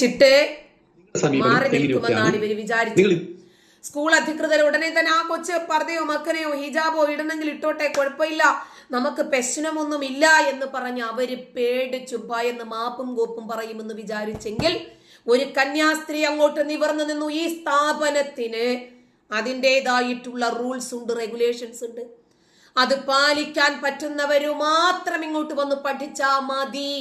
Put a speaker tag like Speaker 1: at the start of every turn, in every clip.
Speaker 1: ചിട്ട് മാറി നിൽക്കുമെന്നാണ് ഇവർ വിചാരിച്ചത് സ്കൂൾ അധികൃതർ ഉടനെ തന്നെ ആ കൊച്ച് പർദ്ദയോ മക്കനെയോ ഹിജാബോ ഇടണമെങ്കിൽ ഇട്ടോട്ടെ കുഴപ്പമില്ല. നമുക്ക് പ്രശ്നമൊന്നും ഇല്ല എന്ന് പറഞ്ഞ് അവർ പേടിച്ചു ഭയന്ന് മാപ്പും കോപ്പും പറയുമെന്ന് വിചാരിച്ചെങ്കിൽ ഒരു കന്യാസ്ത്രീ അങ്ങോട്ട് നിവർന്നു നിന്നു ഈ സ്ഥാപനത്തിന് അതിന്റെതായിട്ടുള്ള റൂൾസ് ഉണ്ട് റെഗുലേഷൻസ് ഉണ്ട്. അത് പാലിക്കാൻ പറ്റുന്നവര് മാത്രം ഇങ്ങോട്ട് വന്ന് പഠിച്ചാ മതി.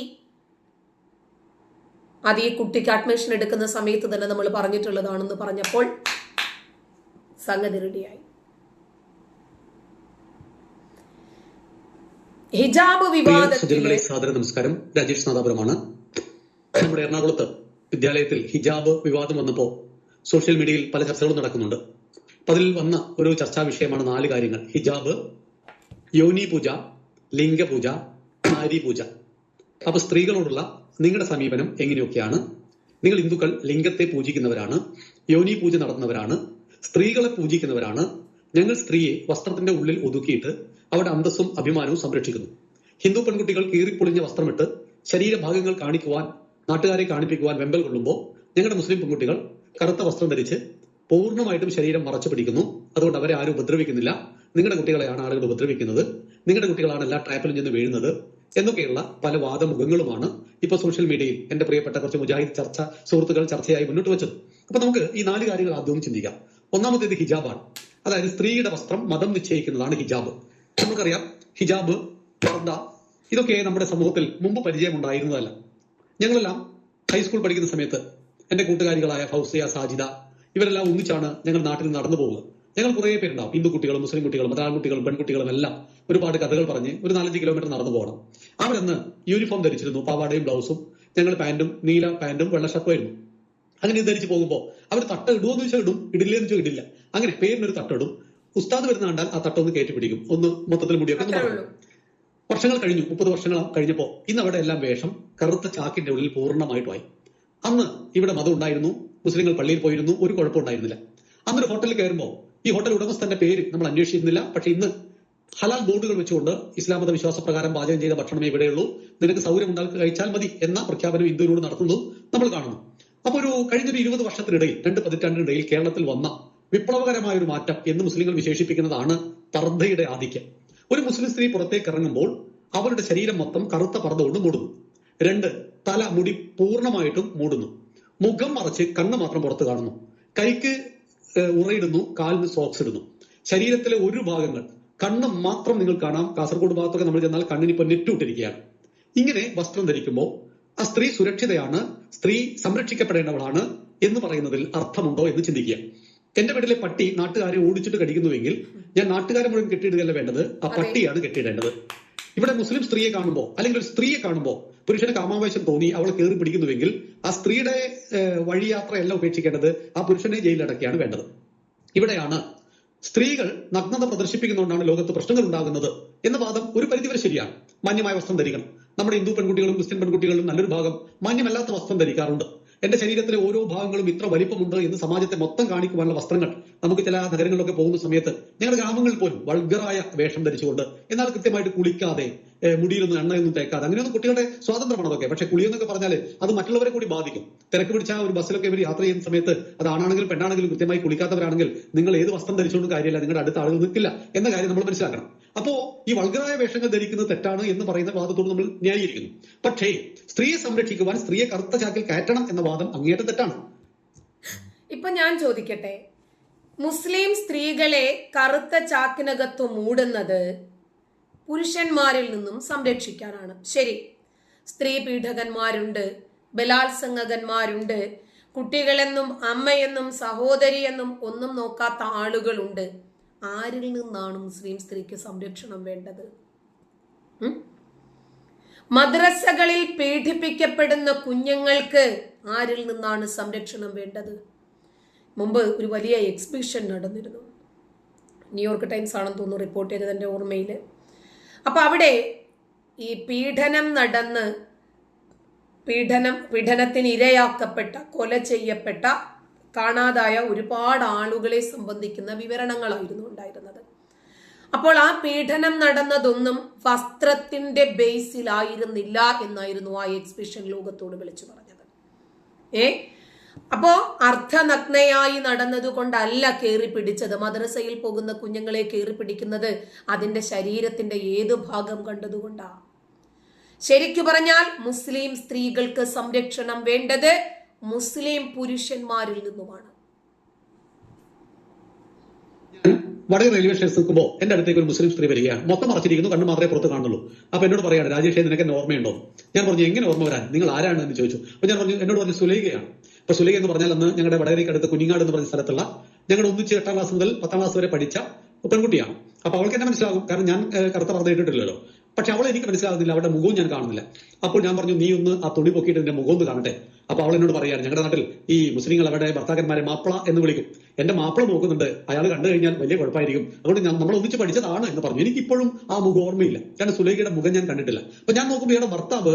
Speaker 1: അത് ഈ കുട്ടിക്ക് അഡ്മിഷൻ എടുക്കുന്ന സമയത്ത് തന്നെ നമ്മൾ പറഞ്ഞിട്ടുള്ളതാണെന്ന് പറഞ്ഞപ്പോൾ സംഗതി റെഡിയായി. ഹിജാബ്
Speaker 2: വിവാദം
Speaker 1: വിവാദത്തിലെ
Speaker 2: നമസ്കാരം. രാജേഷ് നാദാപുരമാണ്. നമ്മുടെ എറണാകുളത്ത് വിദ്യാലയത്തിൽ ഹിജാബ് വിവാദം വന്നപ്പോൾ സോഷ്യൽ മീഡിയയിൽ പല ചർച്ചകളും നടക്കുന്നുണ്ട്. അതിൽ വന്ന ഒരു ചർച്ചാ വിഷയമാണ് നാല് കാര്യങ്ങൾ. ഹിജാബ് യോനി പൂജ ലിംഗപൂജ നാരി പൂജ അപ്പൊ സ്ത്രീകളോടുള്ള നിങ്ങളുടെ സമീപനം എങ്ങനെയൊക്കെയാണ്? നിങ്ങൾ ഹിന്ദുക്കൾ ലിംഗത്തെ പൂജിക്കുന്നവരാണ് യോനി പൂജ നടത്തുന്നവരാണ് സ്ത്രീകളെ പൂജിക്കുന്നവരാണ്. ഞങ്ങൾ സ്ത്രീയെ വസ്ത്രത്തിന്റെ ഉള്ളിൽ ഒതുക്കിയിട്ട് അവരുടെ അന്തസ്സും അഭിമാനവും സംരക്ഷിക്കുന്നു. ഹിന്ദു പെൺകുട്ടികൾ കീറിപ്പൊളിഞ്ഞ വസ്ത്രമിട്ട് ശരീരഭാഗങ്ങൾ കാണിക്കുവാൻ നാട്ടുകാരെ കാണിപ്പിക്കുവാൻ വെമ്പൽ കൊള്ളുമ്പോൾ ഞങ്ങളുടെ മുസ്ലിം പെൺകുട്ടികൾ കറുത്ത വസ്ത്രം ധരിച്ച് പൂർണമായിട്ടും ശരീരം മറച്ചു പിടിക്കുന്നു. അതുകൊണ്ട് അവരെ ആരും ഉപദ്രവിക്കുന്നില്ല. നിങ്ങളുടെ കുട്ടികളെയാണ് ആളുകൾ ഉപദ്രവിക്കുന്നത്. നിങ്ങളുടെ കുട്ടികളാണ് എല്ലാ ട്രാപ്പിലും ചെന്ന് വീഴുന്നത്. എന്നൊക്കെയുള്ള പല വാദമുഖങ്ങളുമാണ് ഇപ്പൊ സോഷ്യൽ മീഡിയയിൽ എന്റെ പ്രിയപ്പെട്ട കുറച്ച് മുജാഹിദ് ചർച്ച സുഹൃത്തുക്കൾ ചർച്ചയായി മുന്നോട്ട് വെച്ചത്. അപ്പൊ നമുക്ക് ഈ നാല് കാര്യങ്ങൾ ആദ്യം ചിന്തിക്കാം. ഒന്നാമത്തേത് ഹിജാബാണ്. അതായത് സ്ത്രീയുടെ വസ്ത്രം മതം നിശ്ചയിക്കുന്നതാണ് ഹിജാബ്. നമുക്കറിയാം ഹിജാബ് പർദ്ദ ഇതൊക്കെ നമ്മുടെ സമൂഹത്തിൽ മുമ്പ് പരിചയമുണ്ടായിരുന്നതല്ല. ഞങ്ങളെല്ലാം ഹൈസ്കൂൾ പഠിക്കുന്ന സമയത്ത് എന്റെ കൂട്ടുകാരികളായ ഫൗസിയ സാജിദ ഇവരെല്ലാം ഒന്നിച്ചാണ് ഞങ്ങൾ നാട്ടിൽ നടന്നു പോവുക. ഞങ്ങൾ കുറേ പേരുണ്ടാവും. ഹിന്ദു കുട്ടികളും മുസ്ലിം കുട്ടികളും മതാൺകുട്ടികളും പെൺകുട്ടികളും എല്ലാം ഒരുപാട് കഥകൾ പറഞ്ഞ് ഒരു നാലഞ്ച് കിലോമീറ്റർ നടന്നു പോകണം. അവരന്ന് യൂണിഫോം ധരിച്ചിരുന്നു. പാവാടയും ബ്ലൗസും ഞങ്ങൾ പാന്റും നീല പാന്റും വെള്ള ഷർട്ടുമായിരുന്നു അങ്ങനെ ഇത് ധരിച്ച് പോകുമ്പോൾ അവർ തട്ട ഇടുമെന്ന് വെച്ചാൽ ഇടും. ഇടില്ലെന്ന് വെച്ചാൽ ഇടില്ല. അങ്ങനെ പേരിനൊരു തട്ടിടും ഉസ്താദ് വരുന്ന കണ്ടാൽ ആ തട്ടൊന്ന് കയറ്റി പിടിക്കും. ഒന്ന് മൊത്തത്തിൽ മുടിയൊക്കെ വർഷങ്ങൾ കഴിഞ്ഞു. മുപ്പത് വർഷങ്ങൾ കഴിഞ്ഞപ്പോ ഇന്ന് അവിടെ എല്ലാം വേഷം കറുത്ത ചാക്കിന്റെ ഉള്ളിൽ പൂർണമായിട്ടുമായി അന്ന് ഇവിടെ മതം ഉണ്ടായിരുന്നു. മുസ്ലിങ്ങൾ പള്ളിയിൽ പോയിരുന്നു. ഒരു കുഴപ്പമുണ്ടായിരുന്നില്ല അന്നൊരു ഹോട്ടലിൽ കയറുമ്പോൾ ഈ ഹോട്ടൽ ഉടമസ്ഥന്റെ പേര് നമ്മൾ അന്വേഷിക്കുന്നില്ല പക്ഷെ ഇന്ന് ഹലാൽ ബോർഡുകൾ വെച്ചുകൊണ്ട് ഇസ്ലാം മത വിശ്വാസപ്രകാരം പാചകം ചെയ്ത ഭക്ഷണമേ ഇവിടെയുള്ളൂ. നിനക്ക് സൗകര്യം ഉണ്ടാക്കി കഴിച്ചാൽ മതി എന്ന പ്രഖ്യാപനം ഇന്ത്യയിലൂടെ നടത്തുന്നതും നമ്മൾ കാണുന്നു. അപ്പൊ ഒരു കഴിഞ്ഞൊരു ഇരുപത് വർഷത്തിനിടയിൽ രണ്ട് പതിറ്റാണ്ടിനിടയിൽ കേരളത്തിൽ വന്ന വിപ്ലവകരമായ ഒരു മാറ്റം എന്ന് മുസ്ലിങ്ങൾ വിശേഷിപ്പിക്കുന്നതാണ് പർദ്ദയുടെ ആധിക്യം. ഒരു മുസ്ലിം സ്ത്രീ പുറത്തേക്ക് ഇറങ്ങുമ്പോൾ അവരുടെ ശരീരം മൊത്തം കറുത്ത പർദ്ദ കൊണ്ട് മൂടുന്നു. രണ്ട് തല മുടി പൂർണമായിട്ടും മൂടുന്നു. മുഖം മറച്ച് കണ്ണ് മാത്രം പുറത്ത് കാണുന്നു. കൈക്ക് ഉറയിടുന്നു കാലിന് സോക്സ് ഇടുന്നു. ശരീരത്തിലെ ഒരു ഭാഗങ്ങൾ കണ്ണ് മാത്രം നിങ്ങൾ കാണാം. കാസർഗോഡ് ഭാഗത്തൊക്കെ നമ്മൾ ചെന്നാൽ കണ്ണിന് ഇപ്പൊ നെറ്റുവിട്ടിരിക്കുകയാണ് ഇങ്ങനെ വസ്ത്രം ധരിക്കുമ്പോൾ ആ സ്ത്രീ സുരക്ഷിതയാണ് സ്ത്രീ സംരക്ഷിക്കപ്പെടേണ്ടവളാണ് എന്ന് പറയുന്നതിൽ അർത്ഥമുണ്ടോ എന്ന് ചിന്തിക്കുക. എന്റെ വീട്ടിലെ പട്ടി നാട്ടുകാരെ ഓടിച്ചിട്ട് കടിക്കുന്നുവെങ്കിൽ ഞാൻ നാട്ടുകാരെ മുഴുവൻ കെട്ടിയിടുകയല്ല വേണ്ടത് ആ പട്ടിയാണ് കെട്ടിയിടേണ്ടത്. ഇവിടെ മുസ്ലിം സ്ത്രീയെ കാണുമ്പോൾ അല്ലെങ്കിൽ ഒരു സ്ത്രീയെ കാണുമ്പോൾ പുരുഷന് കാമാവേശം തോന്നി അവളെ കയറി പിടിക്കുന്നുവെങ്കിൽ ആ സ്ത്രീയുടെ വഴിയാത്രയല്ല ഉപേക്ഷിക്കേണ്ടത് ആ പുരുഷനെ ജയിലിലടക്കുകയാണ് വേണ്ടത്. ഇവിടെയാണ് സ്ത്രീകൾ നഗ്നത പ്രദർശിപ്പിക്കുന്നതുകൊണ്ടാണ് ലോകത്ത് പ്രശ്നങ്ങൾ ഉണ്ടാകുന്നത് എന്ന വാദം ഒരു പരിധിവരെ ശരിയാണ്. മാന്യമായ വസ്ത്രം ധരിക്കണം. നമ്മുടെ ഹിന്ദു പെൺകുട്ടികളും ക്രിസ്ത്യൻ പെൺകുട്ടികളും നല്ലൊരു ഭാഗം മാന്യമല്ലാത്ത വസ്ത്രം ധരിക്കാറുണ്ട്. എന്റെ ശരീരത്തിലെ ഓരോ ഭാഗങ്ങളും ഇത്ര വലിപ്പമുണ്ട് എന്ന് സമാജത്തെ മൊത്തം കാണിക്കുവാനുള്ള വസ്ത്രങ്ങൾ നമുക്ക് ചില നഗരങ്ങളിലൊക്കെ പോകുന്ന സമയത്ത് ഞങ്ങളുടെ ഗ്രാമങ്ങളിൽ പോലും വൾഗറായ വേഷം ധരിച്ചുകൊണ്ട് എന്നാൽ കൃത്യമായിട്ട് കുളിക്കാതെ മുടിയിലൊന്നും എണ്ണയൊന്നും തേക്കാതെ. അങ്ങനെയൊന്നും കുട്ടികളുടെ സ്വാതന്ത്ര്യമാണ് അതൊക്കെ? പക്ഷെ കുളിയെന്നൊക്കെ പറഞ്ഞാൽ അത് മറ്റുള്ളവരെ കൂടി ബാധിക്കും. തിരക്ക് പിടിച്ച ഒരു ബസ്സിലൊക്കെ ഇവർ യാത്ര ചെയ്യുന്ന സമയത്ത് അത് ആണാണെങ്കിലും പെണ്ണാണെങ്കിലും കൃത്യമായി കുളിക്കാത്തവരാണെങ്കിൽ നിങ്ങൾ ഏത് വസ്ത്രം ധരിച്ചുകൊണ്ട് കാര്യമില്ല നിങ്ങളുടെ അടുത്ത ആളുകൾ നിൽക്കില്ല എന്ന കാര്യം നമ്മൾ മനസ്സിലാക്കണം. അപ്പോ ഈ വൾഗറായ വേഷങ്ങൾ ധരിക്കുന്നത് തെറ്റാണ് എന്ന് പറയുന്ന വാദത്തോട് നമ്മൾ ന്യായീകരിക്കുന്നു. പക്ഷേ സ്ത്രീയെ സംരക്ഷിക്കുവാൻ സ്ത്രീയെ കറുത്ത ചാക്കിൽ കയറ്റണം എന്ന വാദം അങ്ങേയറ്റം തെറ്റാണ്.
Speaker 1: ഇപ്പൊ ഞാൻ ചോദിക്കട്ടെ. മുസ്ലിം സ്ത്രീകളെ കറുത്ത ചാക്കിനകത്ത് മൂടുന്നത് പുരുഷന്മാരിൽ നിന്നും സംരക്ഷിക്കാനാണ്. ശരി. സ്ത്രീ പീഡകന്മാരുണ്ട് ബലാത്സംഗകന്മാരുണ്ട് കുട്ടികളെന്നും അമ്മയെന്നും സഹോദരിയെന്നും ഒന്നും നോക്കാത്ത ആളുകളുണ്ട്. ആരിൽ നിന്നാണ് മുസ്ലിം സ്ത്രീക്ക് സംരക്ഷണം വേണ്ടത്? മദ്രസകളിൽ പീഡിപ്പിക്കപ്പെടുന്ന കുഞ്ഞുങ്ങൾക്ക് ആരിൽ നിന്നാണ് സംരക്ഷണം വേണ്ടത്? മുമ്പ് ഒരു വലിയ എക്സിബിഷൻ നടന്നിരുന്നു. ന്യൂയോർക്ക് ടൈംസ് ആണെന്ന് തോന്നുന്നു റിപ്പോർട്ട് ചെയ്തത് എന്റെ ഓർമ്മയിൽ. അപ്പൊ അവിടെ ഈ പീഡനം നടന്ന് പീഡനം പീഡനത്തിന് ഇരയാക്കപ്പെട്ട കൊല ചെയ്യപ്പെട്ട കാണാതായ ഒരുപാട് ആളുകളെ സംബന്ധിക്കുന്ന വിവരണങ്ങളായിരുന്നു ഉണ്ടായിരുന്നത്. അപ്പോൾ ആ പീഡനം നടന്നതൊന്നും വസ്ത്രത്തിന്റെ ബേസിലായിരുന്നില്ല എന്നായിരുന്നു ആ എക്സിബിഷൻ ലോകത്തോട് വിളിച്ചു പറഞ്ഞത്. ഏ? അപ്പോ അർത്ഥനഗ്നയായി നടന്നതുകൊണ്ടല്ല കയറി പിടിച്ചത്. മദ്രസയിൽ പോകുന്ന കുഞ്ഞുങ്ങളെ കയറി പിടിക്കുന്നത് അതിന്റെ ശരീരത്തിന്റെ ഏതു ഭാഗം കണ്ടതുകൊണ്ടാ? ശരിക്കു പറഞ്ഞാൽ മുസ്ലിം സ്ത്രീകൾക്ക് സംരക്ഷണം വേണ്ടത് മുസ്ലിം പുരുഷന്മാരിൽ നിന്നുമാണ്.
Speaker 2: വടകര റെയിൽവേ സ്റ്റേഷൻ നിൽക്കുമ്പോൾ എന്റെ അടുത്തേക്ക് ഒരു മുസ്ലിം സ്ത്രീ വരികയാണ്. മൊത്തം മറച്ചിരിക്കുന്നു കണ്ണു മാത്രമേ പുറത്ത് കാണുള്ളൂ അപ്പൊ എന്നോട് പറയാണ് രാജേഷ് നിനക്ക് എന്നെ ഓർമ്മയുണ്ടോ? ഞാൻ പറഞ്ഞു എങ്ങനെ ഓർമ്മ വരാൻ? നിങ്ങൾ ആരാണ്? എന്ന് ചോദിച്ചു. അപ്പൊ ഞാൻ പറഞ്ഞു എന്നോട് പറഞ്ഞു സുലൈഖയാണ്. അപ്പൊ സുലൈഖ എന്ന് പറഞ്ഞാൽ അന്ന് ഞങ്ങളുടെ വടകരയ്ക്ക് അടുത്ത് കുഞ്ഞിങ്ങാട് എന്ന് പറഞ്ഞ സ്ഥലത്തുള്ള ഞങ്ങളുടെ ഒന്നിച്ച് എട്ടാം ക്ലാസ് മുതൽ പത്താം ക്ലാസ് വരെ പഠിച്ച പെൺകുട്ടിയാണ്. അപ്പൊ അവൾക്ക് എന്നെ മനസ്സിലാകും. കാരണം ഞാൻ കറുത്ത പറഞ്ഞ ഇട്ടിട്ടില്ലല്ലോ. പക്ഷെ അവൾ എനിക്ക് മനസ്സിലാകുന്നില്ല. അവളുടെ മുഖവും ഞാൻ കാണുന്നില്ല. അപ്പോൾ ഞാൻ പറഞ്ഞു നീ ഒന്ന് ആ തുണി പൊക്കിയിട്ട് എന്റെ മുഖം ഒന്ന് കാണട്ടെ. അപ്പൊ അവൾ എന്നോട് പറയാണ് ഞങ്ങളുടെ നാട്ടിൽ ഈ മുസ്ലിങ്ങൾ അവരുടെ ഭർത്താക്കന്മാരെ മാപ്പിള എന്ന് വിളിക്കും. എന്റെ മാപ്പിള നോക്കുന്നുണ്ട്. അയാൾ കണ്ടു കഴിഞ്ഞാൽ വലിയ കുഴപ്പമായിരിക്കും. അതുകൊണ്ട് ഞാൻ നമ്മൾ ഒന്നിച്ച് പഠിച്ചതാണ് എന്ന് പറഞ്ഞു. എനിക്കിപ്പോഴും ആ മുഖം ഓർമ്മയില്ല. കാരണം സുലൈഖയുടെ മുഖം ഞാൻ കണ്ടിട്ടില്ല. അപ്പൊ ഞാൻ നോക്കുമ്പോൾ ഇയാളുടെ ഭർത്താവ്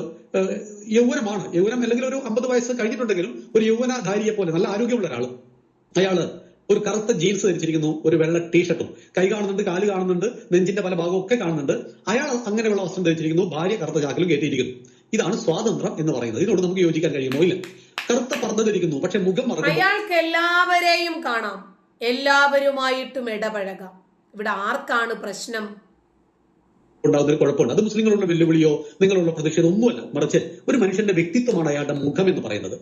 Speaker 2: യൗവനമാണ്. യൗവനം അല്ലെങ്കിൽ ഒരു അമ്പത് വയസ്സ് കഴിഞ്ഞിട്ടുണ്ടെങ്കിലും ഒരു യൗവനധാരിയെ പോലെ നല്ല ആരോഗ്യമുള്ള ഒരാൾ അയാൾ ഒരു കറുത്ത ജീൻസ് ധരിച്ചിരിക്കുന്നു ഒരു വെള്ള ടീഷർട്ടും. കൈ കാണുന്നുണ്ട് കാൽ കാണുന്നുണ്ട് നെഞ്ചിന്റെ പല ഭാഗവും ഒക്കെ കാണുന്നുണ്ട്. അയാൾ അങ്ങനെയുള്ള വസ്ത്രം ധരിച്ചിരിക്കുന്നു. ഭാര്യ കറുത്ത ചാക്കിലും കയറ്റിയിരിക്കുന്നു. ഇതാണ് സ്വാതന്ത്ര്യം എന്ന് പറയുന്നത്. ഇതിനോട് നമുക്ക് യോജിക്കാൻ കഴിയുമോ? ഇല്ല. കറുത്ത പർദ്ദ ധരിക്കുന്നു. പക്ഷെ മുഖം മറക്കുന്നു.
Speaker 1: അയാൾക്ക് എല്ലാവരെയും കാണാം. എല്ലാവരുമായിട്ടും ഇടപഴകാം. ഇവിടെ ആർക്കാണ് പ്രശ്നം?
Speaker 2: ഉണ്ടാകുന്ന ഒരു കുഴപ്പമുണ്ട്. അത് മുസ്ലിങ്ങളുള്ള വെല്ലുവിളിയോ നിങ്ങളുള്ള പ്രതിഷേധം ഒന്നുമല്ല. മറിച്ച് ഒരു മനുഷ്യന്റെ വ്യക്തിത്വമാണ് അയാളുടെ മുഖം എന്ന് പറയുന്നത്.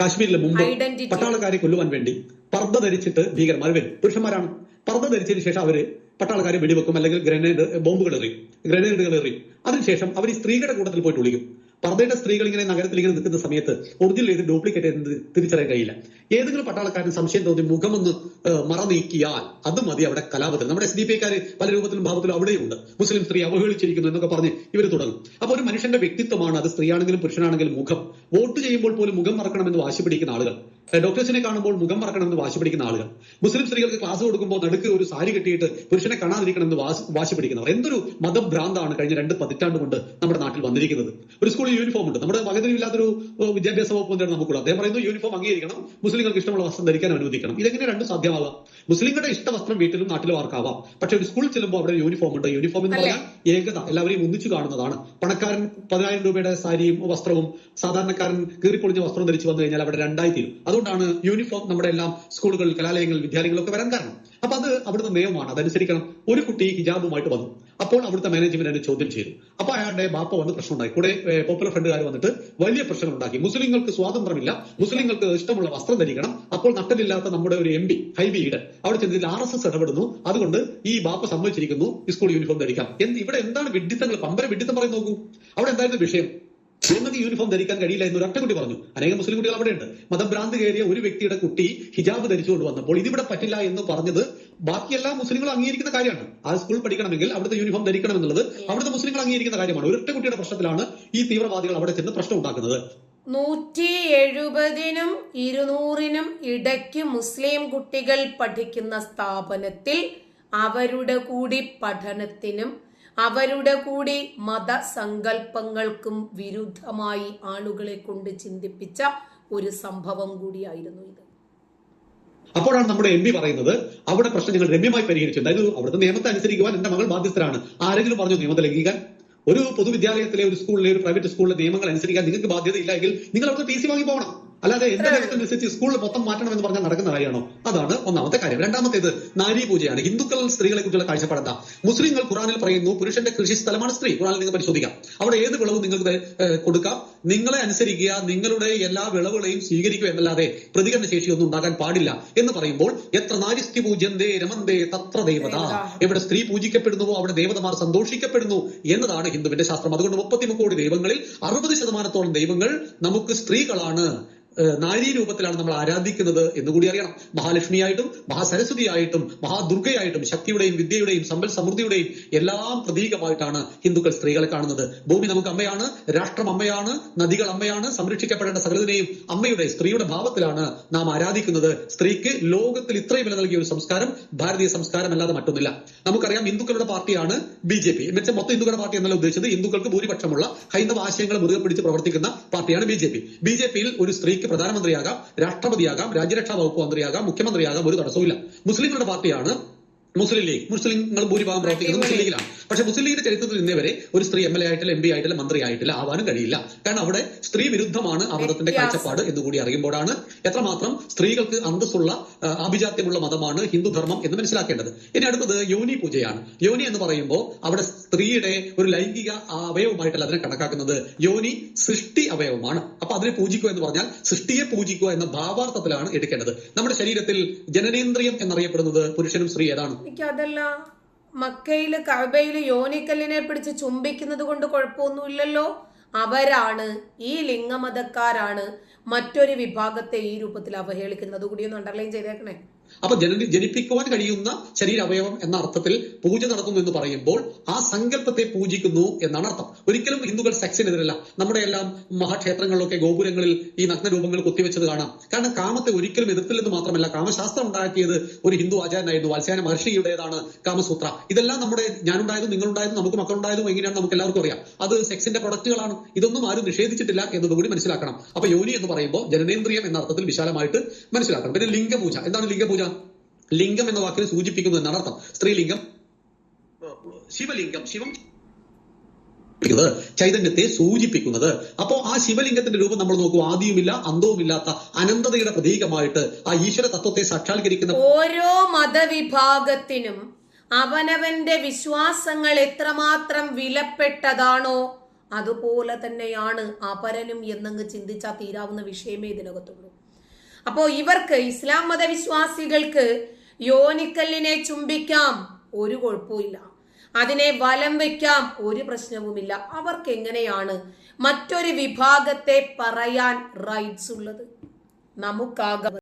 Speaker 2: കാശ്മീരിലെ മുമ്പ് പട്ടാളക്കാരെ കൊല്ലുവാൻ വേണ്ടി പർദ്ദ ധരിച്ചിട്ട് ഭീകരന്മാർ വരും. പുരുഷന്മാരാണ്. പർദ്ദ ധരിച്ചതിന് ശേഷം അവർ പട്ടാളക്കാരെ വെടിവെക്കും. അല്ലെങ്കിൽ ഗ്രനേഡ് ബോംബുകൾ എറിയും. ഗ്രനേഡുകൾ എറിയും. അതിനുശേഷം അവർ ഈ സ്ത്രീകളുടെ കൂട്ടത്തിൽ പോയിട്ട് വിളിക്കും. പർദ്ദയുടെ സ്ത്രീകൾ ഇങ്ങനെ നഗരത്തിൽ ഇങ്ങനെ നിൽക്കുന്ന സമയത്ത് ഒറിജിനൽ ഏത് ഡ്യൂപ്ലിക്കേറ്റ് എന്ന് തിരിച്ചറിയാൻ കഴിയില്ല. ഏതെങ്കിലും പട്ടാളക്കാരൻ സംശയം തോന്നി മുഖമൊന്ന് മറ നീക്കിയാൽ അത് മതി അവിടെ കലാപത്തിൽ. നമ്മുടെ എസ് ഡി പി കാര് പല രൂപത്തിലും ഭാവത്തിലും അവിടെയുണ്ട്. മുസ്ലിം സ്ത്രീ അവഹേളിച്ചിരിക്കുന്നു എന്നൊക്കെ പറഞ്ഞ് ഇവർ തുടങ്ങും. അപ്പൊ ഒരു മനുഷ്യന്റെ വ്യക്തിത്വമാണ് അത് സ്ത്രീയാണെങ്കിലും പുരുഷനാണെങ്കിലും മുഖം. വോട്ട് ചെയ്യുമ്പോൾ പോലും മുഖം മറക്കണമെന്ന് വാശി പിടിക്കുന്ന ആളുകൾ. ഡോക്ടേഴ്സിനെ കാണുമ്പോൾ മുഖം മറക്കണമെന്ന് വാശി പിടിക്കുന്ന ആളുകൾ. മുസ്ലിം സ്ത്രീകൾക്ക് ക്ലാസ് കൊടുക്കുമ്പോൾ നടുക്ക് ഒരു സാരി കെട്ടിയിട്ട് പുരുഷനെ കാണാതിരിക്കണമെന്ന് വാശി പിടിക്കുന്നവർ. എന്തൊരു മതഭ്രാന്താണ് കഴിഞ്ഞ രണ്ട് പതിറ്റാണ്ട് കൊണ്ട് നമ്മുടെ നാട്ടിൽ വന്നിരിക്കുന്നത്. ഒരു സ്കൂളിൽ യൂണിഫോം ഉണ്ട്. നമ്മുടെ വകതിരിവില്ലാത്തൊരു വിദ്യാഭ്യാസ വകുപ്പ് മന്ത്രിയാണ് നമുക്കുള്ളത്? അദ്ദേഹം പറയുന്നു യൂണിഫോം അംഗീകരിക്കണം. മുസ്ലിങ്ങൾക്ക് ഇഷ്ടമുള്ള വസ്ത്രം ധരിക്കാൻ അനുവദിക്കണം. ഇതെങ്ങനെ രണ്ടും സാധ്യമാവാം? മുസ്ലിങ്ങളുടെ ഇഷ്ട വസ്ത്രം വീട്ടിലും നാട്ടിലും ആർക്കാവാം? പക്ഷെ ഒരു സ്കൂളിൽ ചെല്ലുമ്പോൾ അവിടെ യൂണിഫോം ഉണ്ട്. യൂണിഫോം എന്ന്? പറഞ്ഞാൽ ഏകത. എല്ലാവരെയും ഒന്നിച്ചു കാണുന്നതാണ്. പണക്കാരൻ പതിനായിരം രൂപയുടെ സാരിയും വസ്ത്രവും സാധാരണക്കാരൻ കീറിപ്പൊളിഞ്ഞ വസ്ത്രം ധരിച്ചു വന്നു കഴിഞ്ഞാൽ അവിടെ രണ്ടായി തീരും. അതുകൊണ്ടാണ് യൂണിഫോം നമ്മുടെ എല്ലാം സ്കൂളുകളിൽ കലാലയങ്ങൾ വിദ്യാലയങ്ങളൊക്കെ വരാൻ കാരണം. അപ്പൊ അത് അവിടുത്തെ നിയമമാണ്. അതനുസരിക്കണം ഒരു കുട്ടി ഹിജാബുമായിട്ട് വന്നു. അപ്പോൾ അവിടുത്തെ മാനേജ്മെന്റ് അതിനെ ചോദ്യം ചെയ്തു. അപ്പൊ അയാളുടെ ബാപ്പ വന്ന് പ്രശ്നം ഉണ്ടായി കൂടെ പോപ്പുലർ ഫ്രണ്ടുകാർ വന്നിട്ട് വലിയ പ്രശ്നങ്ങൾ ഉണ്ടാക്കി മുസ്ലിങ്ങൾക്ക് സ്വാതന്ത്ര്യമില്ല. മുസ്ലിങ്ങൾക്ക് ഇഷ്ടമുള്ള വസ്ത്രം ധരിക്കണം. അപ്പോൾ നട്ടലില്ലാത്ത നമ്മുടെ ഒരു എം പി ഹൈബിയുടെ അവിടെ ചെന്നതിൽ ആർ എസ് എസ് ഇടപെടുന്നു. അതുകൊണ്ട് ഈ ബാപ്പ സമ്മതിച്ചിരിക്കുന്നു സ്കൂൾ യൂണിഫോം ധരിക്കാം എന്ത് ഇവിടെ എന്താണ് വിഡിത്തങ്ങൾ പമ്പര വിഡിത്തം പറയുന്നു നോക്കൂ. അവിടെ എന്തായിരുന്നു വിഷയം? നിങ്ങൾക്ക് യൂണിഫോം ധരിക്കാൻ കഴിയില്ല എന്ന് ഒരൊറ്റ കുട്ടി പറഞ്ഞു. അനേകം മുസ്ലിം കുട്ടികൾ അവിടെയുണ്ട്. മതഭ്രാന്ത് കയറിയ ഒരു വ്യക്തിയുടെ കുട്ടി ഹിജാബ് ധരിച്ചുകൊണ്ട് വന്നപ്പോൾ ഇതിവിടെ പറ്റില്ല എന്ന് പറഞ്ഞത് ബാക്കി എല്ലാ മുസ്ലിങ്ങളും അംഗീകരിക്കുന്ന കാര്യമാണ്. ആ സ്കൂൾ പഠിക്കണമെങ്കിൽ അവിടുത്തെ യൂണിഫോം ധരിക്കണം എന്നുള്ളത് അവിടുത്തെ മുസ്ലിങ്ങൾ അംഗീകരിക്കുന്ന കാര്യമാണ്. ഒരൊറ്റ കുട്ടിയുടെ പ്രശ്നത്തിലാണ് ഈ തീവ്രവാദികൾ അവിടെ ചെന്ന് പ്രശ്നം ഉണ്ടാക്കുന്നത്.
Speaker 1: നൂറ്റി എഴുപതിനും ഇരുന്നൂറിനും ഇടയ്ക്ക് മുസ്ലിം കുട്ടികൾ പഠിക്കുന്ന സ്ഥാപനത്തിൽ അവരുടെ കൂടി പഠനത്തിനും അവരുടെ കൂടി മതസങ്കല്പങ്ങൾക്കും വിരുദ്ധമായി ആളുകളെ കൊണ്ട് ചിന്തിപ്പിച്ച ഒരു സംഭവം കൂടിയായിരുന്നു ഇത്.
Speaker 2: അപ്പോഴാണ് നമ്മുടെ എം പി പറയുന്നത് അവിടെ പ്രശ്നം ഞങ്ങൾ രമ്യമായി പരിഹരിച്ചു. അതായത് അവിടുത്തെ നിയമത്തെ അനുസരിക്കുവാൻ എന്റെ മകൾ ബാധ്യസ്ഥരാണ് ആരെങ്കിലും പറഞ്ഞു നിയമത്തെ ലംഘിക്കാൻ? ഒരു പൊതുവിദ്യാലയത്തിലെ ഒരു സ്കൂളിലെ ഒരു പ്രൈവറ്റ് സ്കൂളിലെ നിയമങ്ങൾ അനുസരിക്കാൻ നിങ്ങൾക്ക് ബാധ്യത ഇല്ല എങ്കിൽ നിങ്ങൾ അവിടുത്തെ ടി സി വാങ്ങി പോകണം. അല്ലാതെ എന്റെ നിയമത്തിനനുസരിച്ച് സ്കൂളിൽ മൊത്തം മാറ്റണം എന്ന് പറഞ്ഞാൽ നടക്കുന്ന കാര്യമാണോ? അതാണ് ഒന്നാമത്തെ കാര്യം. രണ്ടാമത്തേത് നാരി പൂജയാണ് ഹിന്ദുക്കൾ സ്ത്രീകളെ കുറിച്ചുള്ള കാഴ്ചപ്പാടെന്താ മുസ്ലിങ്ങൾ ഖുറാനിൽ പറയുന്നു പുരുഷന്റെ കൃഷി സ്ഥലമാണ് സ്ത്രീ. ഖുറാനിൽ നിങ്ങൾ പരിശോധിക്കാം. അവിടെ ഏത് വിളവും നിങ്ങൾക്ക് കൊടുക്കാം? നിങ്ങളെ അനുസരിക്കുക നിങ്ങളുടെ എല്ലാ വിളവുകളെയും സ്വീകരിക്കുക എന്നല്ലാതെ പ്രതികരണ ശേഷിയൊന്നും ഉണ്ടാകാൻ പാടില്ല എന്ന് പറയുമ്പോൾ എത്ര നാരിസ്ഥി പൂജ്യന്തേ രമന്തേ തത്ര ദേവത. എവിടെ സ്ത്രീ പൂജിക്കപ്പെടുന്നുവോ അവിടെ ദേവതമാർ സന്തോഷിക്കപ്പെടുന്നു എന്നതാണ് ഹിന്ദുവിന്റെ ശാസ്ത്രം. അതുകൊണ്ട് മുപ്പത്തി കോടി ദൈവങ്ങളിൽ അറുപത് ശതമാനത്തോളം ദൈവങ്ങൾ നമുക്ക് സ്ത്രീകളാണ്. നാരീ രൂപത്തിലാണ് നമ്മൾ ആരാധിക്കുന്നത് എന്നുകൂടി അറിയണം. മഹാലക്ഷ്മിയായിട്ടും മഹാസരസ്വതിയായിട്ടും മഹാദുർഗയായിട്ടും ശക്തിയുടെയും വിദ്യയുടെയും സമ്പൽ സമൃദ്ധിയുടെയും എല്ലാം പ്രതീകമായിട്ടാണ് ഹിന്ദുക്കൾ സ്ത്രീകളെ കാണുന്നത്. ഭൂമി നമുക്ക് അമ്മയാണ് രാഷ്ട്രം അമ്മയാണ് നദികൾ അമ്മയാണ് സംരക്ഷിക്കപ്പെടേണ്ട സകലതിനെയും അമ്മയുടെ സ്ത്രീയുടെ ഭാവത്തിലാണ് നാം ആരാധിക്കുന്നത്. സ്ത്രീക്ക് ലോകത്തിൽ ഇത്രയും വില നൽകിയ ഒരു സംസ്കാരം ഭാരതീയ സംസ്കാരം അല്ലാതെ മറ്റൊന്നില്ല. നമുക്കറിയാം ഹിന്ദുക്കളുടെ പാർട്ടിയാണ് ബി ജെ പി. എന്നുവെച്ചാൽ മൊത്തം ഹിന്ദുക്കളുടെ പാർട്ടി എന്നല്ല ഉദ്ദേശിച്ചത്. ഹിന്ദുക്കൾക്ക് ഭൂരിപക്ഷമുള്ള ഹൈന്ദവ ആശയങ്ങൾ മുറുകെ പിടിച്ച് പ്രവർത്തിക്കുന്ന പാർട്ടിയാണ് B J P. B J പിയിൽ ഒരു സ്ത്രീക്ക് പ്രധാനമന്ത്രിയാകാം രാഷ്ട്രപതിയാകാം രാജ്യരക്ഷാ വകുപ്പ് മന്ത്രിയാകാം മുഖ്യമന്ത്രിയാകാം ഒരു തടസ്സവുമില്ല. മുസ്ലിങ്ങളുടെ പാർട്ടിയാണ് മുസ്ലിം ലീഗ്. മുസ്ലിങ്ങൾ ഭൂരിഭാഗം പ്രവർത്തിക്കുന്നത് മുസ്ലിം ലീഗിലാണ്. പക്ഷെ മുസ്ലിം ലീഗിന്റെ ചരിത്രത്തിൽ ഇന്നേ വരെ ഒരു സ്ത്രീ എം എൽ എ ആയിട്ടില്ല എം പി ആയിട്ടില്ല മന്ത്രി ആയിട്ടില്ല ആവാനും കഴിയില്ല. കാരണം അവിടെ സ്ത്രീ വിരുദ്ധമാണ്
Speaker 1: അവരുടെ.
Speaker 2: കാഴ്ചപ്പാട് എന്ന് കൂടി അറിയുമ്പോഴാണ് എത്രമാത്രം സ്ത്രീകൾക്ക് അന്തസ്സുള്ള ആഭിജാത്യമുള്ള മതമാണ് ഹിന്ദുധർമ്മം എന്ന് മനസ്സിലാക്കേണ്ടത്. ഇനി അടുത്തത് യോനി പൂജയാണ്. യോനി എന്ന് പറയുമ്പോൾ അവിടെ സ്ത്രീയുടെ ഒരു ലൈംഗിക അവയവമായിട്ടല്ല അതിനെ കണക്കാക്കുന്നത്. യോനി സൃഷ്ടി അവയവമാണ്. അപ്പൊ അതിനെ പൂജിക്കുക എന്ന് പറഞ്ഞാൽ സൃഷ്ടിയെ പൂജിക്കുക എന്ന ഭാവാർത്ഥത്തിലാണ് എടുക്കേണ്ടത്. നമ്മുടെ ശരീരത്തിൽ ജനനേന്ദ്രിയം എന്നറിയപ്പെടുന്നത് പുരുഷനും സ്ത്രീ ഏതാണ്?
Speaker 1: എനിക്ക് അതല്ല. മക്കയിൽ കഅബയിൽ യോനിക്കല്ലിനെ പിടിച്ച് ചുംബിക്കുന്നത് കൊണ്ട് കുഴപ്പമൊന്നുമില്ലല്ലോ. അവരാണ് ഈ ലിംഗമതക്കാരാണ് മറ്റൊരു വിഭാഗത്തെ ഈ രൂപത്തിൽ അവഹേളിക്കുന്നത്. കൂടി ഒന്ന് അണ്ടർലൈൻ ചെയ്തേക്കണേ.
Speaker 2: അപ്പൊ ജന ജനിപ്പിക്കുവാൻ കഴിയുന്ന ശരീര അവയവം എന്ന അർത്ഥത്തിൽ പൂജ നടത്തുന്നു എന്ന് പറയുമ്പോൾ ആ സങ്കല്പത്തെ പൂജിക്കുന്നു എന്നാണ് അർത്ഥം. ഒരിക്കലും ഹിന്ദുക്കൾ സെക്സിനെതിരല്ല. നമ്മുടെ എല്ലാം മഹാക്ഷേത്രങ്ങളിലൊക്കെ ഗോപുരങ്ങളിൽ ഈ നഗ്നരൂപങ്ങൾ കുത്തിവെച്ചത് കാണാം. കാരണം കാമത്തെ ഒരിക്കലും എതിർത്തില്ലെന്ന് മാത്രമല്ല കാമശാസ്ത്രം ഉണ്ടാക്കിയത് ഒരു ഹിന്ദു ആചാരനായിരുന്നു വാത്സ്യാന മഹർഷിയുടേതാണ് കാമസൂത്ര. ഇതെല്ലാം നമ്മുടെ ഞാനുണ്ടായതും നിങ്ങളുണ്ടായതും നമുക്ക് മക്കളുണ്ടായതും എങ്ങനെയാണ് നമുക്ക് എല്ലാവർക്കും അറിയാം. അത് സെക്സിന്റെ പ്രൊഡക്റ്റുകളാണ്. ഇതൊന്നും ആരും നിഷേധിച്ചിട്ടില്ല എന്നതുകൂടി മനസ്സിലാക്കണം. അപ്പൊ യോനി എന്ന് പറയുമ്പോൾ ജനനേന്ദ്രിയം എന്ന അർത്ഥത്തിൽ വിശാലമായിട്ട് മനസ്സിലാക്കണം. പിന്നെ ലിംഗപൂജ. എന്താണ് ലിംഗപൂജ? ലിംഗം എന്ന വാക്കിനെ സൂചിപ്പിക്കുന്നു എന്നാണ് അർത്ഥം. സ്ത്രീലിംഗം ശിവലിംഗം ശിവം ചൈതന്യത്തെ സൂചിപ്പിക്കുന്നത്. അപ്പോ ആ ശിവലിംഗത്തിന്റെ രൂപം നമ്മൾ നോക്കൂ. ആദിയുമില്ല അന്തവുമില്ലാത്ത അനന്തതയുടെ പ്രതീകമായിട്ട് ആ ഈശ്വര തത്വത്തെ സാക്ഷാത്കരിക്കുന്ന
Speaker 1: ഓരോ മതവിഭാഗത്തിനും അവനവന്റെ വിശ്വാസങ്ങൾ എത്രമാത്രം വിലപ്പെട്ടതാണോ അതുപോലെ തന്നെയാണ് അപരനും എന്നങ്ങ് ചിന്തിച്ചാൽ തീരാവുന്ന വിഷയമേ ഇതിനകത്തുള്ളൂ. അപ്പോ ഇവർക്ക് ഇസ്ലാം മതവിശ്വാസികൾക്ക് യോനിക്കല്ലിനെ ചുംബിക്കാം ഒരു കുഴപ്പമില്ല അതിനെ വലം വെക്കാം ഒരു പ്രശ്നവുമില്ല. അവർക്ക് എങ്ങനെയാണ് മറ്റൊരു വിഭാഗത്തെ പറയാൻ റൈറ്റ്സ് ഉള്ളത്? നമുക്കാക